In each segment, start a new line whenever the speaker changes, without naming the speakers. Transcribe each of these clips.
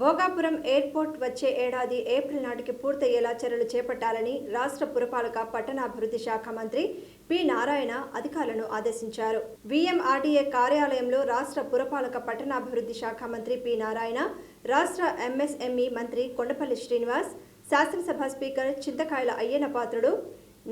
Bhogapuram airport వచ్చే ఏడాది April నాటికి పూర్తయ్యేలా చర్యలు చేపట్టాలని రాష్ట్ర పురపాలక పట్టణాభివృద్ధి శాఖ మంత్రి పి. నారాయణ అధికారులను ఆదేశించారు. విఎంఆర్డీఏ కార్యాలయంలో రాష్ట్ర పురపాలక పట్టణాభివృద్ధి శాఖ మంత్రి పి. నారాయణ రాష్ట్ర ఎంఎస్ఎంఈ మంత్రి కొండపల్లి శ్రీనివాస్ శాసనసభ స్పీకర్ చింతకాయల అయ్యన పాత్రుడు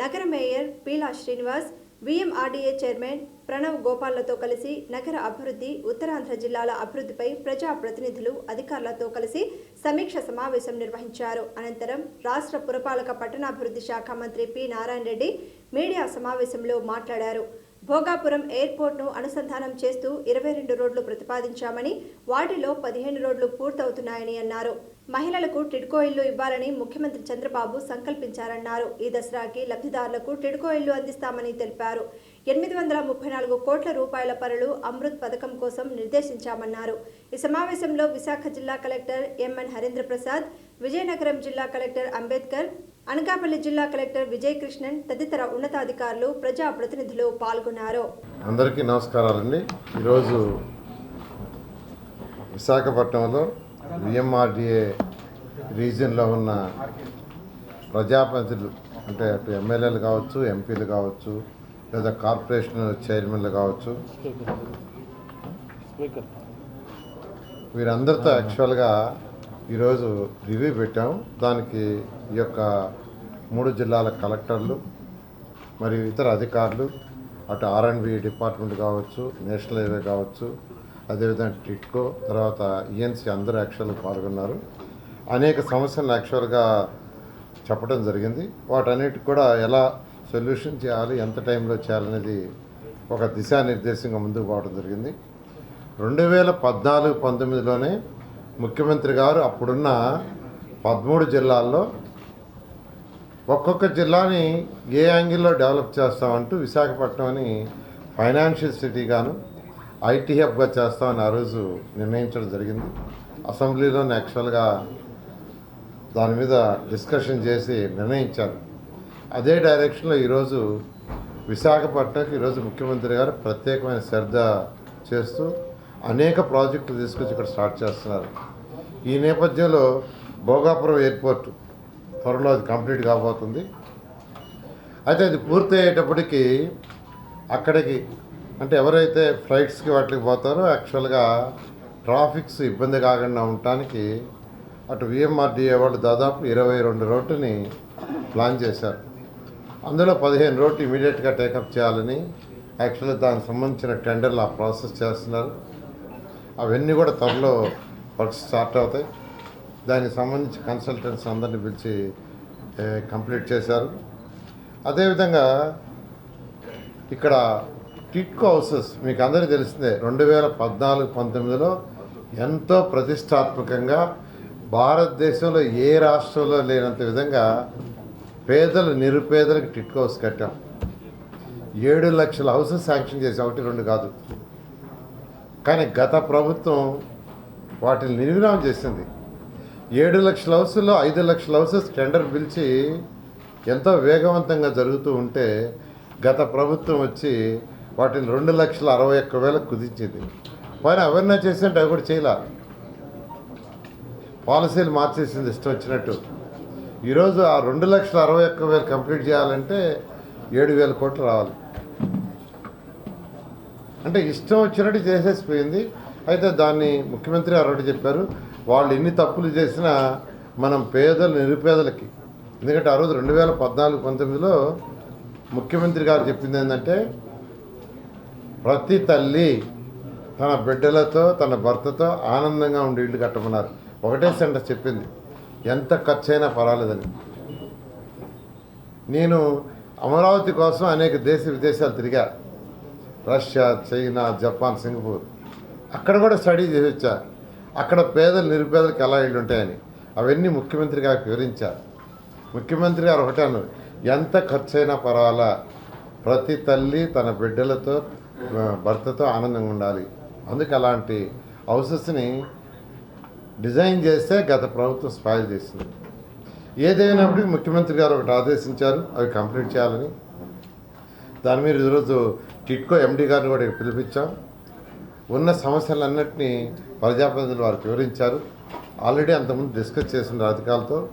నగర mayor Peela Srinivas VMRDA chairman Pranav గోపాల్లతో కలిసి నగర అభివృద్ధి ఉత్తరాంధ్ర జిల్లాల అభివృద్ధిపై ప్రజా ప్రతినిధులు అధికారులతో కలిసి సమీక్ష సమావేశం నిర్వహించారు. అనంతరం రాష్ట్ర పురపాలక పట్టణాభివృద్ధి శాఖ మంత్రి పి నారాయణ రెడ్డి మీడియా సమావేశంలో మాట్లాడారు. భోగాపురం ఎయిర్పోర్ట్ను అనుసంధానం చేస్తూ ఇరవై రెండు రోడ్లు ప్రతిపాదించామని వాటిలో పదిహేను రోడ్లు పూర్తవుతున్నాయని అన్నారు. మహిళలకు టిడ్కో ఇల్లు ఇవ్వాలని ముఖ్యమంత్రి చంద్రబాబు సంకల్పించారన్నారు. ఈ దసరాకి లబ్ధిదారులకు టిడ్కో ఇల్లు అందిస్తామని తెలిపారు. ఎనిమిది వందల ముప్పై నాలుగు కోట్ల రూపాయల పనులు అమృత్ పథకం కోసం నిర్దేశించామన్నారు. ఈ సమావేశంలో విశాఖ జిల్లా కలెక్టర్ ఎంఎన్ హరీంద్ర ప్రసాద్ విజయనగరం జిల్లా కలెక్టర్ అంబేద్కర్ అనకాపల్లి జిల్లా కలెక్టర్ విజయ్ కృష్ణన్ తదితర ఉన్నతాధికారులు ప్రజా ప్రతినిధులు పాల్గొన్నారు.
అందరికీ నమస్కారాలండి. ఈరోజు విశాఖపట్నంలో విఎంఆర్డిఏ రీజియన్లో ఉన్న ప్రజాప్రతినిధులు అంటే అటు ఎమ్మెల్యేలు కావచ్చు ఎంపీలు కావచ్చు లేదా కార్పొరేషన్ చైర్మన్లు కావచ్చు వీరందరితో యాక్చువల్గా ఈరోజు రివ్యూ పెట్టాం. దానికి ఈ యొక్క మూడు జిల్లాల కలెక్టర్లు మరియు ఇతర అధికారులు అటు ఆర్ఎండ్బి డిపార్ట్మెంట్ కావచ్చు నేషనల్ హైవే కావచ్చు అదేవిధంగా టిట్కో తర్వాత ఈఎన్సీ అందరూ యాక్చువల్గా పాల్గొన్నారు. అనేక సమస్యలను యాక్చువల్గా చెప్పడం జరిగింది. వాటన్నిటికి కూడా ఎలా సొల్యూషన్ చేయాలి ఎంత టైంలో చేయాలనేది ఒక దిశానిర్దేశంగా ముందుకు పోవడం జరిగింది. రెండు వేల పద్నాలుగు పంతొమ్మిదిలోనే ముఖ్యమంత్రి గారు అప్పుడున్న పదమూడు జిల్లాల్లో ఒక్కొక్క జిల్లాని ఏ యాంగిల్లో డెవలప్ చేస్తామంటూ విశాఖపట్నం అని ఫైనాన్షియల్ సిటీగాను ఐటీ హబ్గా చేస్తామని ఆ రోజు నిర్ణయించడం జరిగింది. అసెంబ్లీలోనే యాక్చువల్గా దాని మీద డిస్కషన్ చేసి నిర్ణయించారు అదే డైరెక్షన్లో ఈరోజు విశాఖపట్నంకి ఈరోజు ముఖ్యమంత్రి గారు ప్రత్యేకమైన శ్రద్ధ చేస్తూ అనేక ప్రాజెక్టులు తీసుకొచ్చి ఇక్కడ స్టార్ట్ చేస్తున్నారు. ఈ నేపథ్యంలో భోగాపురం ఎయిర్పోర్ట్ త్వరలో అది కంప్లీట్ కాబోతుంది. అయితే అది పూర్తి అయ్యేటప్పటికీ అక్కడికి అంటే ఎవరైతే ఫ్లైట్స్కి వాటికి పోతారో యాక్చువల్గా ట్రాఫిక్స్ ఇబ్బంది కాకుండా ఉండటానికి అటు విఎంఆర్డీఏ వాళ్ళు దాదాపు ఇరవై రెండు రోడ్డుని ప్లాన్ చేశారు. అందులో పదిహేను రోడ్లు ఇమీడియట్గా టేకప్ చేయాలని యాక్చువల్గా దానికి సంబంధించిన టెండర్లు ఆ ప్రాసెస్ చేస్తున్నారు. అవన్నీ కూడా త్వరలో వర్క్ స్టార్ట్ అవుతాయి. దానికి సంబంధించి కన్సల్టెంట్స్ అందరిని పిలిచి కంప్లీట్ చేశారు. అదేవిధంగా ఇక్కడ టిట్కో హౌసెస్ మీకు అందరికీ తెలిసిందే రెండు వేల పద్నాలుగు పంతొమ్మిదిలో ఎంతో ప్రతిష్టాత్మకంగా భారతదేశంలో ఏ రాష్ట్రంలో లేనంత విధంగా పేదలు నిరుపేదలకు టిట్కో హౌస్ కట్టాం. ఏడు లక్షల హౌసెస్ శాంక్షన్ చేసాం ఒకటి రెండు కాదు. కానీ గత ప్రభుత్వం వాటిని నిర్విరామం చేసింది. ఏడు లక్షల హౌసుల్లో ఐదు లక్షల హౌసెస్ టెండర్ పిలిచి ఎంతో వేగవంతంగా జరుగుతూ ఉంటే గత ప్రభుత్వం వచ్చి వాటిని రెండు లక్షల అరవై ఒక్క వేలకు కుదించింది. పైన అవన్నీ చేసినట్టు అవి కూడా చేయలే. పాలసీలు మార్చేసింది ఇష్టం వచ్చినట్టు. ఈరోజు ఆ రెండు లక్షల అరవై ఒక్క వేలు కంప్లీట్ చేయాలంటే ఏడు వేల కోట్లు రావాలి. అంటే ఇష్టం వచ్చినట్టు చేసేసిపోయింది. అయితే దాన్ని ముఖ్యమంత్రి గారు చెప్పారు. వాళ్ళు ఎన్ని తప్పులు చేసినా మనం పేదలు నిరుపేదలకి. ఎందుకంటే ఆ రోజు రెండు వేల పద్నాలుగు పంతొమ్మిదిలో ముఖ్యమంత్రి గారు చెప్పింది ఏంటంటే ప్రతి తల్లి తన బిడ్డలతో తన భర్తతో ఆనందంగా ఉండి ఇల్లు కట్టమన్నారు. ఒకటే సెంటర్ చెప్పింది. ఎంత ఖర్చైనా పర్వాలేదని. నేను అమరావతి కోసం అనేక దేశ విదేశాలు తిరిగా. Russia China Japan Singapore. అక్కడ కూడా స్టడీ చేసి వచ్చా. అక్కడ పేదలు నిరుపేదలకు ఎలా ఇళ్ళు ఉంటాయని. అవన్నీ ముఖ్యమంత్రి గారికి వివరించారు ముఖ్యమంత్రి గారు ఒకటే అన్నారు. ఎంత ఖర్చైనా పర్వాలా. ప్రతి తల్లి తన బిడ్డలతో భర్తతో ఆనందంగా ఉండాలి. అందుకు అలాంటి హౌసెస్ని డిజైన్ చేస్తే గత ప్రభుత్వం స్పాయిల్ చేసింది. ఏదైనప్పటికీ ముఖ్యమంత్రి గారు ఒకటి ఆదేశించారు అవి కంప్లీట్ చేయాలని. దాని మీద ఈరోజు టిట్కో ఎండి గారిని కూడా పిలిపించాం. ఉన్న సమస్యలన్నింటినీ ప్రజాప్రతినిధులు వారికి వివరించారు. ఆల్రెడీ అంతకుముందు డిస్కస్ చేసిన అధికారులతో.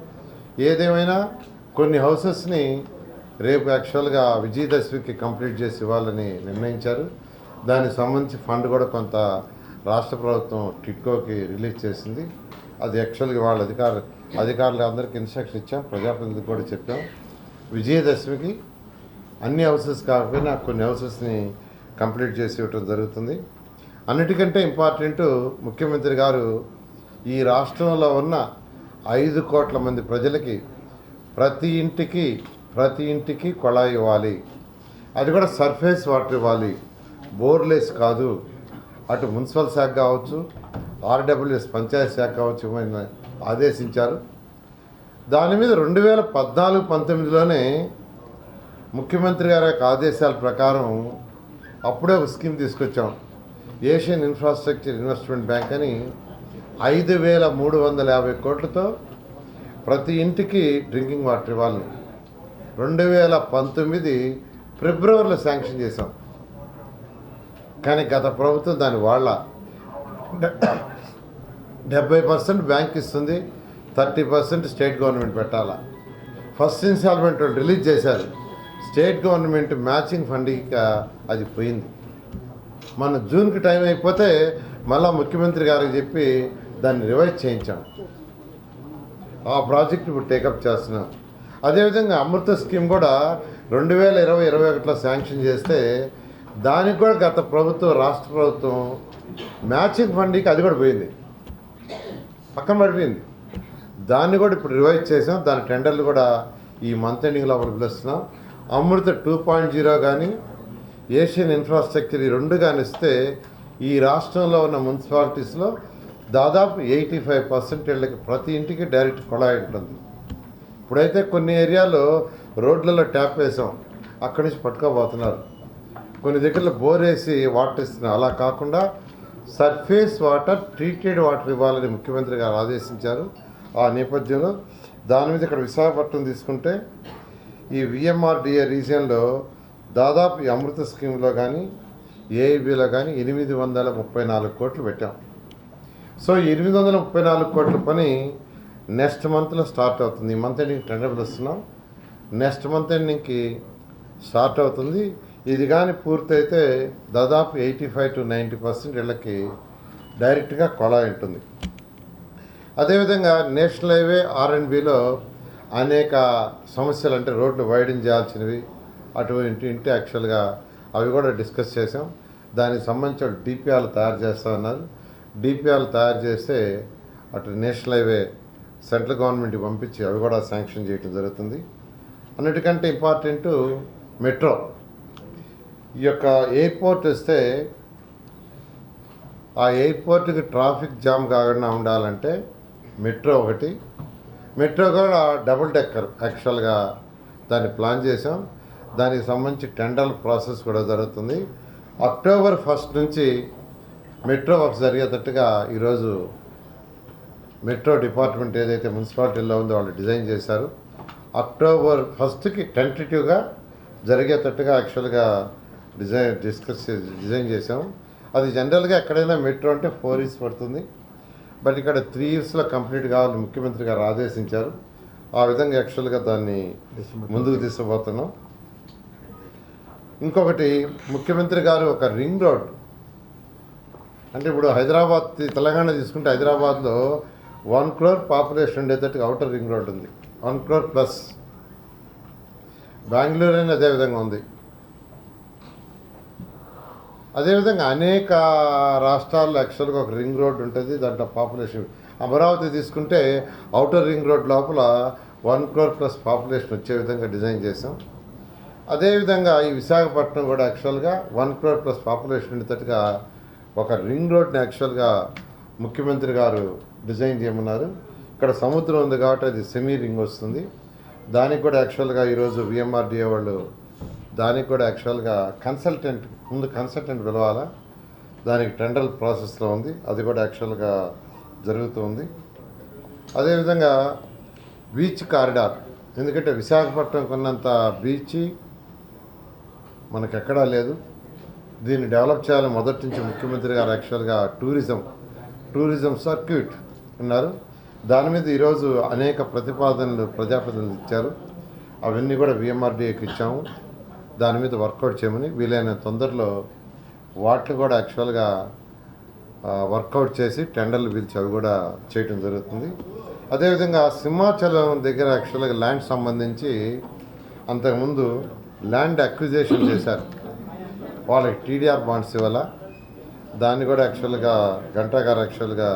ఏదేమైనా కొన్ని హౌసెస్ని రేపు యాక్చువల్గా విజయదశమికి కంప్లీట్ చేసి ఇవ్వాలని నిర్ణయించారు. దానికి సంబంధించి ఫండ్ కూడా కొంత రాష్ట్ర ప్రభుత్వం టిట్కోకి రిలీజ్ చేసింది. అది యాక్చువల్గా వాళ్ళ అధికార అధికారులు అందరికీ ఇన్స్ట్రక్షన్ ఇచ్చాం. ప్రజాప్రతినిధికి కూడా చెప్పాం. విజయదశమికి అన్ని హౌసెస్ కాకపోయినా కొన్ని హౌసెస్ని కంప్లీట్ చేసి ఇవ్వటం జరుగుతుంది. అన్నిటికంటే ఇంపార్టెంట్ ముఖ్యమంత్రి గారు ఈ రాష్ట్రంలో ఉన్న ఐదు కోట్ల మంది ప్రజలకి ప్రతి ఇంటికి ప్రతి ఇంటికి కొళాయి ఇవ్వాలి. అది కూడా సర్ఫేస్ వాటర్ ఇవ్వాలి. బోర్లెస్ కాదు. అటు మున్సిపల్ శాఖ కావచ్చు ఆర్డబ్ల్యూఎస్ పంచాయతీ శాఖ కావచ్చు ఇవ్వమని ఆదేశించారు. దాని మీద రెండు వేల పద్నాలుగు పంతొమ్మిదిలోనే ముఖ్యమంత్రి గారి యొక్క ఆదేశాల ప్రకారం అప్పుడే ఒక స్కీమ్ తీసుకొచ్చాం. ఏషియన్ ఇన్ఫ్రాస్ట్రక్చర్ ఇన్వెస్ట్మెంట్ బ్యాంక్ అని ఐదు వేల మూడు వందల యాభై కోట్లతో ప్రతి ఇంటికి డ్రింకింగ్ వాటర్ ఇవ్వాలి. రెండు వేల పంతొమ్మిది ఫిబ్రవరిలో శాంక్షన్ చేశాం. కానీ గత ప్రభుత్వం దాని వాళ్ళ డెబ్బై పర్సెంట్ బ్యాంక్ ఇస్తుంది థర్టీ పర్సెంట్ స్టేట్ గవర్నమెంట్ పెట్టాలా? ఫస్ట్ ఇన్స్టాల్మెంట్ వాళ్ళు రిలీజ్ చేశారు. స్టేట్ గవర్నమెంట్ మ్యాచింగ్ ఫండింగ్ అది పోయింది. మన జూన్కి టైం అయిపోతే మళ్ళా ముఖ్యమంత్రి గారికి చెప్పి దాన్ని రివైజ్ చేయించాం. ఆ ప్రాజెక్ట్ ఇప్పుడు టేకప్ చేస్తున్నాం. అదేవిధంగా అమృత స్కీమ్ కూడా రెండు వేల ఇరవై ఇరవై ఒకటిలో శాంక్షన్ చేస్తే దానికి కూడా గత ప్రభుత్వం రాష్ట్ర ప్రభుత్వం మ్యాచింగ్ ఫండ్కి అది కూడా పోయింది. పక్కన పడిపోయింది. దాన్ని కూడా ఇప్పుడు రివైజ్ చేసాం. దాని టెండర్లు కూడా ఈ మంత్ ఎండింగ్లో ఒకటి పిలుస్తున్నాం. అమృత టూ పాయింట్ జీరో కానీ ఏషియన్ ఇన్ఫ్రాస్ట్రక్చర్ ఈ రెండు కానీ ఇస్తే ఈ రాష్ట్రంలో ఉన్న మున్సిపాలిటీస్లో దాదాపు ఎయిటీ ఫైవ్ పర్సెంట్ ప్రతి ఇంటికి డైరెక్ట్ కొళాయి ఉంటుంది. ఇప్పుడైతే కొన్ని ఏరియాలో రోడ్లలో ట్యాప్ వేసాం. అక్కడి నుంచి పట్టుకోబోతున్నారు కొన్ని దగ్గరలో బోర్ వేసి వాటర్ ఇస్తున్నారు. అలా కాకుండా సర్ఫేస్ వాటర్ ట్రీటెడ్ వాటర్ ఇవ్వాలని ముఖ్యమంత్రి గారు ఆదేశించారు. ఆ నేపథ్యంలో దాని మీద ఇక్కడ విశాఖపట్నం తీసుకుంటే ఈ విఎంఆర్డిఏ రీజియన్లో దాదాపు అమృత స్కీమ్లో కానీ ఏఐబిలో కానీ ఎనిమిది వందల ముప్పై నాలుగు కోట్లు పెట్టాం. సో ఎనిమిది వందల ముప్పై నాలుగు కోట్ల పని నెక్స్ట్ మంత్లో స్టార్ట్ అవుతుంది. ఈ మంత్ ఎండింగ్ టెండర్ పిలుస్తున్నాం నెక్స్ట్ మంత్ ఎండింగ్కి స్టార్ట్ అవుతుంది. ఇది కానీ పూర్తయితే దాదాపు eighty five to ninety percent ఇళ్ళకి డైరెక్ట్గా కొళాయి ఉంటుంది. అదేవిధంగా నేషనల్ హైవే ఆర్ఎండ్బిలో అనేక సమస్యలు అంటే రోడ్లు వైడన్ చేయాల్సినవి అటువంటి ఇంటి యాక్చువల్గా అవి కూడా డిస్కస్ చేసాం దానికి సంబంధించిన డిపిఆర్లు తయారు చేస్తా ఉన్నారు డిపిఆర్లు తయారు చేస్తే అటు నేషనల్ హైవే సెంట్రల్ గవర్నమెంట్కి పంపించి అవి కూడా శాంక్షన్ చేయడం జరుగుతుంది. అన్నిటికంటే ఇంపార్టెంట్ మెట్రో. ఈ యొక్క ఎయిర్పోర్ట్ వస్తే ఆ ఎయిర్పోర్ట్కి ట్రాఫిక్ జామ్ కాకుండా ఉండాలంటే మెట్రో ఒకటి. మెట్రో కూడా డబుల్ డెక్కర్ యాక్చువల్గా దాన్ని ప్లాన్ చేసాం దానికి సంబంధించి టెండర్ ప్రాసెస్ కూడా జరుగుతుంది. అక్టోబర్ ఫస్ట్ నుంచి మెట్రో వర్క్ జరిగేటట్టుగా ఈరోజు మెట్రో డిపార్ట్మెంట్ ఏదైతే మున్సిపాలిటీలో ఉందో వాళ్ళు డిజైన్ చేశారు. అక్టోబర్ ఫస్ట్కి టెంటేటివ్గా జరిగేటట్టుగా యాక్చువల్గా డిజైన్ డిస్కస్ చేసి డిజైన్ చేసాము అది జనరల్గా ఎక్కడైనా మెట్రో అంటే ఫోర్ ఇయర్స్ పడుతుంది. బట్ ఇక్కడ త్రీ ఇయర్స్లో కంప్లీట్ కావాలని ముఖ్యమంత్రి గారు ఆదేశించారు. ఆ విధంగా యాక్చువల్గా దాన్ని ముందుకు తీసుకుపోతున్నాం. ఇంకొకటి ముఖ్యమంత్రి గారు ఒక రింగ్ రోడ్. అంటే ఇప్పుడు హైదరాబాద్ తెలంగాణ తీసుకుంటే హైదరాబాద్లో వన్ క్రోర్ పాపులేషన్ ఉండేటట్టుగా అవుటర్ రింగ్ రోడ్ ఉంది. One crore plus. బెంగళూరు అని అదే విధంగా ఉంది. అదేవిధంగా అనేక రాష్ట్రాల్లో యాక్చువల్గా ఒక రింగ్ రోడ్ ఉంటుంది దాంట్లో పాపులేషన్. అమరావతి తీసుకుంటే అవుటర్ రింగ్ రోడ్ లోపల వన్ క్రోర్ ప్లస్ పాపులేషన్ వచ్చే విధంగా డిజైన్ చేసాం అదేవిధంగా ఈ విశాఖపట్నం కూడా యాక్చువల్గా వన్ క్రోర్ ప్లస్ పాపులేషన్ ఉండేటట్టుగా ఒక రింగ్ రోడ్ని యాక్చువల్గా ముఖ్యమంత్రి గారు డిజైన్ చేయమన్నారు. ఇక్కడ సముద్రం ఉంది కాబట్టి అది సెమీ రింగ్ వస్తుంది. దానికి కూడా యాక్చువల్గా ఈరోజు విఎంఆర్డిఏ వాళ్ళు దానికి కూడా యాక్చువల్గా కన్సల్టెంట్ ముందు కన్సల్టెంట్ పిలవాలా? దానికి టెండర్ ప్రాసెస్లో ఉంది. అది కూడా యాక్చువల్గా జరుగుతుంది అదేవిధంగా బీచ్ కారిడార్ ఎందుకంటే విశాఖపట్నం కొన్నంత బీచ్ మనకెక్కడా లేదు. దీన్ని డెవలప్ చేయాలని మొదటి నుంచి ముఖ్యమంత్రి గారు యాక్చువల్గా టూరిజం టూరిజం సర్క్యూట్ అన్నారు దాని మీద ఈరోజు అనేక ప్రతిపాదనలు ప్రజాప్రతినిధులు ఇచ్చారు. అవన్నీ కూడా విఎంఆర్డీఏకి ఇచ్చాము. దాని మీద వర్కౌట్ చేయమని వీలైన తొందరలో వాటిని కూడా యాక్చువల్గా వర్కౌట్ చేసి టెండర్లు పిలిచి అవి కూడా చేయటం జరుగుతుంది. అదేవిధంగా సింహాచలం దగ్గర యాక్చువల్గా ల్యాండ్ సంబంధించి అంతకుముందు ల్యాండ్ అక్విజేషన్ చేశారు. వాళ్ళకి టీడీఆర్ బాండ్స్ ఇవ్వాల? దాన్ని కూడా యాక్చువల్గా గంటాగారు యాక్చువల్గా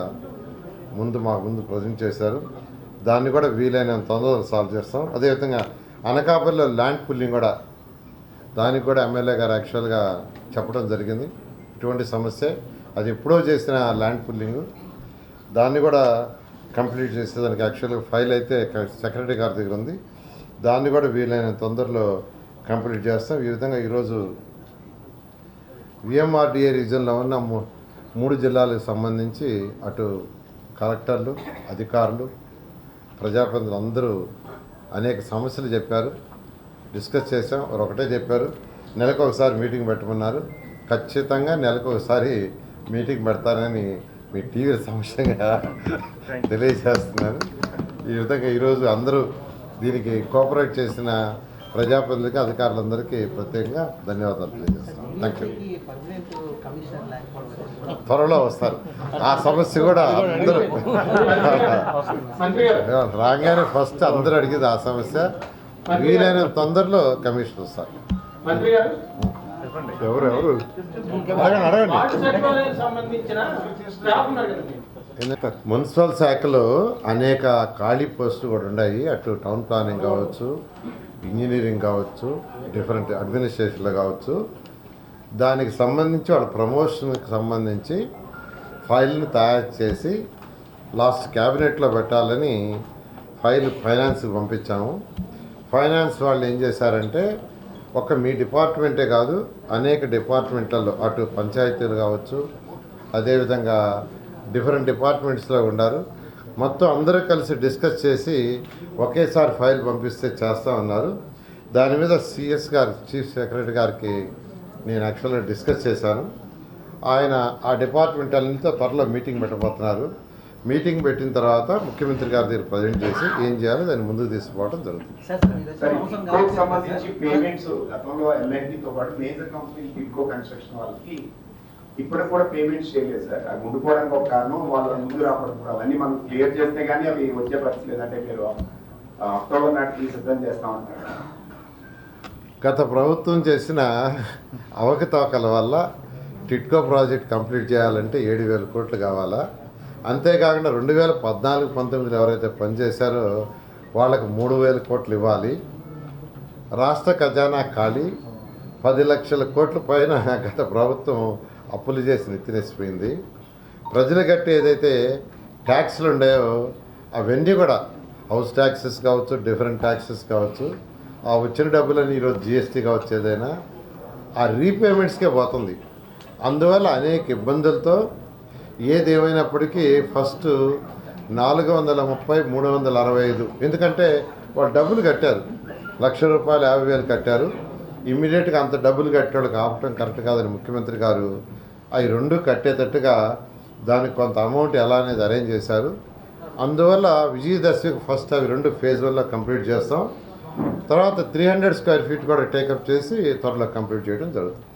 ముందు మాకు ముందు ప్రజెంట్ చేశారు. దాన్ని కూడా వీలైనంత తొందరగా సాల్వ్ చేస్తాం. అదేవిధంగా అనకాపల్లిలో ల్యాండ్ పుల్లింగ్ కూడా దానికి కూడా ఎమ్మెల్యే గారు యాక్చువల్గా చెప్పడం జరిగింది. ఇటువంటి సమస్య అది ఎప్పుడో చేసిన ల్యాండ్ పుల్లింగ్ దాన్ని కూడా కంప్లీట్ చేసే దానికి యాక్చువల్గా ఫైల్ అయితే సెక్రటరీ గారి దగ్గర ఉంది. దాన్ని కూడా వీలైన తొందరలో కంప్లీట్ చేస్తాం. ఈ విధంగా ఈరోజు విఎంఆర్డిఏ రీజన్లో ఉన్న మూ- మూడు జిల్లాలకు సంబంధించి అటు కలెక్టర్లు అధికారులు ప్రజాప్రతినిధులు అందరూ అనేక సమస్యలు చెప్పారు. డిస్కస్ చేసాం వారు ఒకటే చెప్పారు. నెలకు ఒకసారి మీటింగ్ పెట్టమన్నారు. ఖచ్చితంగా నెలకు ఒకసారి మీటింగ్ పెడతానని మీ టీవీ సమస్యగా తెలియజేస్తున్నారు. ఈ విధంగా ఈరోజు అందరూ దీనికి కోఆపరేట్ చేసిన ప్రజాప్రతినిధులకి అధికారులందరికీ ప్రత్యేకంగా ధన్యవాదాలు తెలియజేస్తున్నాను థ్యాంక్ యూ త్వరలో వస్తారు. ఆ సమస్య కూడా అందరూ రాగానే ఫస్ట్ అందరూ అడిగేది ఆ సమస్య. వీలైన తొందరలో కమిషన్ వస్తారు.
మంత్రి గారు
ఎవరు? ఎవరు అడగండి. మున్సిపల్ శాఖలో అనేక ఖాళీ పోస్టులు కూడా ఉన్నాయి. అటు టౌన్ ప్లానింగ్ కావచ్చు ఇంజనీరింగ్ కావచ్చు డిఫరెంట్ అడ్మినిస్ట్రేషన్లో కావచ్చు. దానికి సంబంధించి వాళ్ళ ప్రమోషన్కి సంబంధించి ఫైల్ని తయారు చేసి లాస్ట్ క్యాబినెట్లో పెట్టాలని ఫైల్ ఫైనాన్స్కి పంపించాము. ఫైనాన్స్ వాళ్ళు ఏం చేశారంటే ఒక మీ డిపార్ట్మెంటే కాదు అనేక డిపార్ట్మెంట్లలో అటు పంచాయతీలు కావచ్చు అదేవిధంగా డిఫరెంట్ డిపార్ట్మెంట్స్లో ఉన్నారు. మొత్తం అందరూ కలిసి డిస్కస్ చేసి ఒకేసారి ఫైల్ పంపిస్తే చేస్తా ఉన్నారు దాని మీద సిఎస్ గారు చీఫ్ సెక్రటరీ గారికి నేను యాక్చువల్గా డిస్కస్ చేశాను. ఆయన ఆ డిపార్ట్మెంట్ అన్నింటితో త్వరలో మీటింగ్ పెట్టబోతున్నారు. మీటింగ్ పెట్టిన తర్వాత ముఖ్యమంత్రి గారి దగ్గర ప్రజెంట్ చేసి ఏం చేయాలో దాన్ని ముందుకు తీసుకుపోవడం జరుగుతుంది.
సార్ సార్ ఇది
సార్
అవసరం
ఇడ్కోకి
కావచ్చు
సంబంధించి
సార్.
పేమెంట్స్ గతంలో ఎల్ఎన్టీతో పాటు మేజర్ కంపెనీ ఇడ్కో కన్స్ట్రక్షన్ వాళ్ళకి ఇప్పటికి కూడా పేమెంట్స్ చేయలేదు సార్. అది ఉండిపోవడానికి ఒక కారణం వాళ్ళు ముందు రావడం కూడా. అవన్నీ మనం క్లియర్ చేస్తే కానీ అవి వచ్చే పరిస్థితి లేదంటే మీరు ఆ, అక్టోబర్ నాటికి సిద్ధం చేస్తామంటారు.
గత ప్రభుత్వం చేసిన అవకతవకల వల్ల టిట్కో ప్రాజెక్ట్ కంప్లీట్ చేయాలంటే ఏడు వేల కోట్లు కావాలా? అంతేకాకుండా రెండు వేల పద్నాలుగు పంతొమ్మిదిలో ఎవరైతే పనిచేశారో వాళ్ళకు మూడు వేల కోట్లు ఇవ్వాలి. రాష్ట్ర ఖజానా ఖాళీ పది లక్షల కోట్ల పైన గత ప్రభుత్వం అప్పులు చేసి నెత్తినేసిపోయింది. ప్రజలు కట్టి ఏదైతే ట్యాక్స్లు ఉండేవో అవన్నీ కూడా హౌస్ ట్యాక్సెస్ కావచ్చు డిఫరెంట్ ట్యాక్సెస్ కావచ్చు ఆ వచ్చిన డబ్బులని ఈరోజు జిఎస్టీగా వచ్చేదైనా ఆ రీపేమెంట్స్కే పోతుంది. అందువల్ల అనేక ఇబ్బందులతో ఏదేమైనప్పటికీ ఫస్ట్ నాలుగు వందల ముప్పై మూడు వందల అరవై ఐదు ఎందుకంటే వాళ్ళు డబ్బులు కట్టారు. లక్ష రూపాయలు యాభై వేలు కట్టారు. ఇమ్మీడియట్గా అంత డబ్బులు కట్టేవాళ్ళకి ఆపటం కరెక్ట్ కాదని ముఖ్యమంత్రి గారు అవి రెండు కట్టేటట్టుగా దానికి కొంత అమౌంట్ ఎలా అనేది అరేంజ్ చేశారు. అందువల్ల విజయదశమికి ఫస్ట్ అవి రెండు ఫేజ్ వల్ల కంప్లీట్ చేస్తాం. తర్వాత త్రీ హండ్రెడ్ స్క్వేర్ ఫీట్ కూడా టేకప్ చేసి త్వరలో కంప్లీట్ చేయడం జరుగుతుంది.